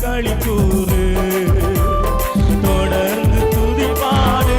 களி கூறு தொடர்ந்து துதிப்பாடு